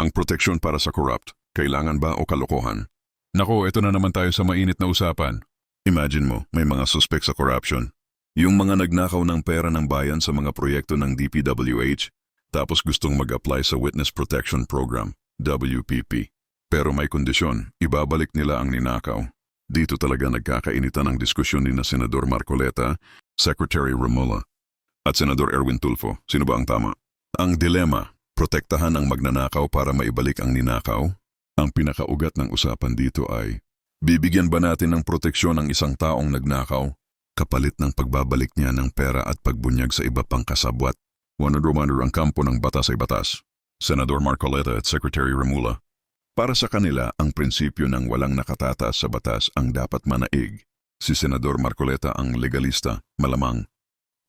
Ang proteksyon para sa corrupt, kailangan ba o kalokohan? Nako, ito na naman tayo sa mainit na usapan. Imagine mo, may mga suspect sa corruption. Yung mga nagnakaw ng pera ng bayan sa mga proyekto ng DPWH, tapos gustong mag-apply sa Witness Protection Program, WPP. Pero may kondisyon, ibabalik nila ang ninakaw. Dito talaga nagkakainitan ang diskusyon ni na Senador Marcoleta, Secretary Romulo, at Senador Erwin Tulfo. Sino ba ang tama? Ang dilema, protektahan ang magnanakaw para maibalik ang ninakaw? Ang pinakaugat ng usapan dito ay, bibigyan ba natin ng proteksyon ang isang taong nagnakaw kapalit ng pagbabalik niya ng pera at pagbunyag sa iba pang kasabwat? Wonder-wonder ang kampo ng batas ay batas. Senador Marcoleta at Secretary Remula. Para sa kanila, ang prinsipyo ng walang nakatataas sa batas ang dapat manaig. Si Senador Marcoleta ang legalista, malamang.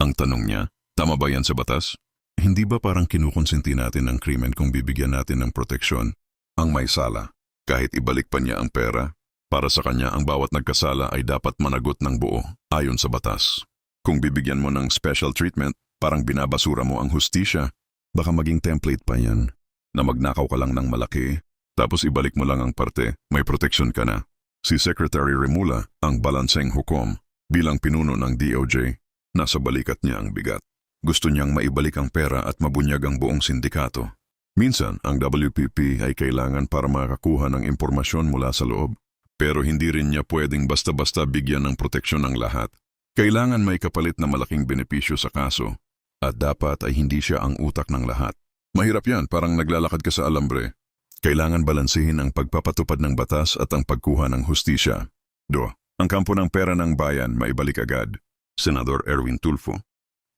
Ang tanong niya, tama ba yan sa batas? Hindi ba parang kinukonsenti natin ang krimen kung bibigyan natin ng proteksyon? Ang may sala, kahit ibalik pa niya ang pera, para sa kanya ang bawat nagkasala ay dapat managot ng buo ayon sa batas. Kung bibigyan mo ng special treatment, parang binabasura mo ang hustisya, baka maging template pa yan. Na magnakaw ka lang ng malaki, tapos ibalik mo lang ang parte, may proteksyon ka na. Si Secretary Remula ang balanseng hukom bilang pinuno ng DOJ. Nasa balikat niya ang bigat. Gusto niyang maibalik ang pera at mabunyag ang buong sindikato. Minsan, ang WPP ay kailangan para makakuha ng impormasyon mula sa loob. Pero hindi rin niya pwedeng basta-basta bigyan ng proteksyon ng lahat. Kailangan may kapalit na malaking benepisyo sa kaso. At dapat ay hindi siya ang utak ng lahat. Mahirap yan, parang naglalakad ka sa alambre. Kailangan balansihin ang pagpapatupad ng batas at ang pagkuha ng hustisya. Do, ang kampo ng pera ng bayan maibalik agad. Senador Erwin Tulfo.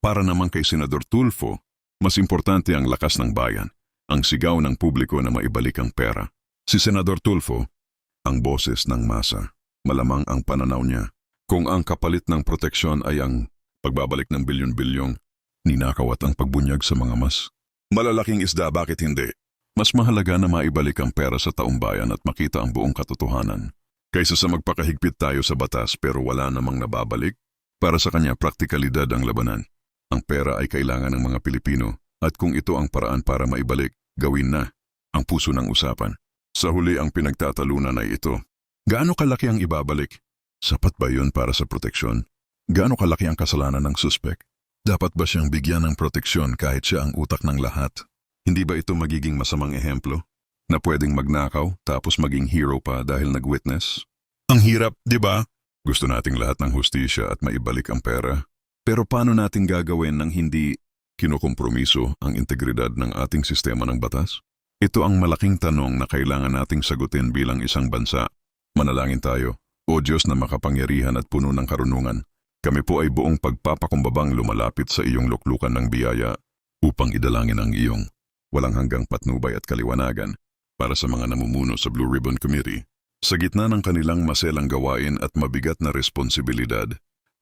Para naman kay Senador Tulfo, mas importante ang lakas ng bayan, ang sigaw ng publiko na maibalik ang pera. Si Senador Tulfo, ang boses ng masa, malamang ang pananaw niya. Kung ang kapalit ng proteksyon ay ang pagbabalik ng bilyon-bilyong, ninakaw at ang pagbunyag sa mga mas. Malalaking isda, bakit hindi? Mas mahalaga na maibalik ang pera sa taong bayan at makita ang buong katotohanan. Kaysa sa magpakahigpit tayo sa batas pero wala namang nababalik, para sa kanya praktikalidad ang labanan. Ang pera ay kailangan ng mga Pilipino at kung ito ang paraan para maibalik, gawin na. Ang puso ng usapan. Sa huli ang pinagtatalunan ay ito. Gaano kalaki ang ibabalik? Sapat ba yun para sa proteksyon? Gaano kalaki ang kasalanan ng suspek? Dapat ba siyang bigyan ng proteksyon kahit siya ang utak ng lahat? Hindi ba ito magiging masamang ehemplo? Na pwedeng magnakaw tapos maging hero pa dahil nag-witness? Ang hirap, di ba? Gusto nating lahat ng hustisya at maibalik ang pera. Pero paano natin gagawin nang hindi kinukompromiso ang integridad ng ating sistema ng batas? Ito ang malaking tanong na kailangan nating sagutin bilang isang bansa. Manalangin tayo, O Diyos na makapangyarihan at puno ng karunungan. Kami po ay buong pagpapakumbabang lumalapit sa iyong luklukan ng biyaya upang idalangin ang iyong walang hanggang patnubay at kaliwanagan para sa mga namumuno sa Blue Ribbon Committee. Sa gitna ng kanilang maselang gawain at mabigat na responsibilidad,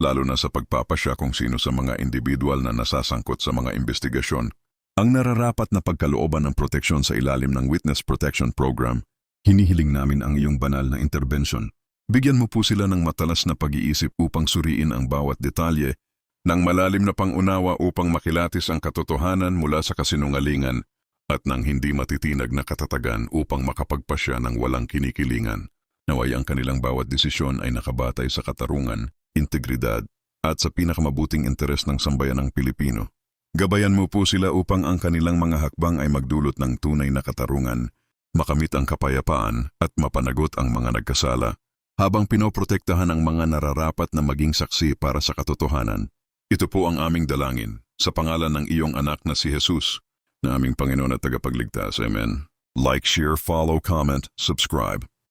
lalo na sa pagpapasya kung sino sa mga individual na nasasangkot sa mga investigasyon, ang nararapat na pagkalooban ng proteksyon sa ilalim ng Witness Protection Program, hinihiling namin ang iyong banal na intervention. Bigyan mo po sila ng matalas na pag-iisip upang suriin ang bawat detalye, ng malalim na pangunawa upang makilatis ang katotohanan mula sa kasinungalingan, at ng hindi matitinag na katatagan upang makapagpasya ng walang kinikilingan. Naway ang kanilang bawat desisyon ay nakabatay sa katarungan, integridad, at sa pinakamabuting interes ng sambayanang Pilipino. Gabayan mo po sila upang ang kanilang mga hakbang ay magdulot ng tunay na katarungan, makamit ang kapayapaan at mapanagot ang mga nagkasala, habang pinoprotektahan ang mga nararapat na maging saksi para sa katotohanan. Ito po ang aming dalangin, sa pangalan ng iyong anak na si Jesus, na aming Panginoon at tagapagligtas. Amen. Like, share, follow, comment, subscribe.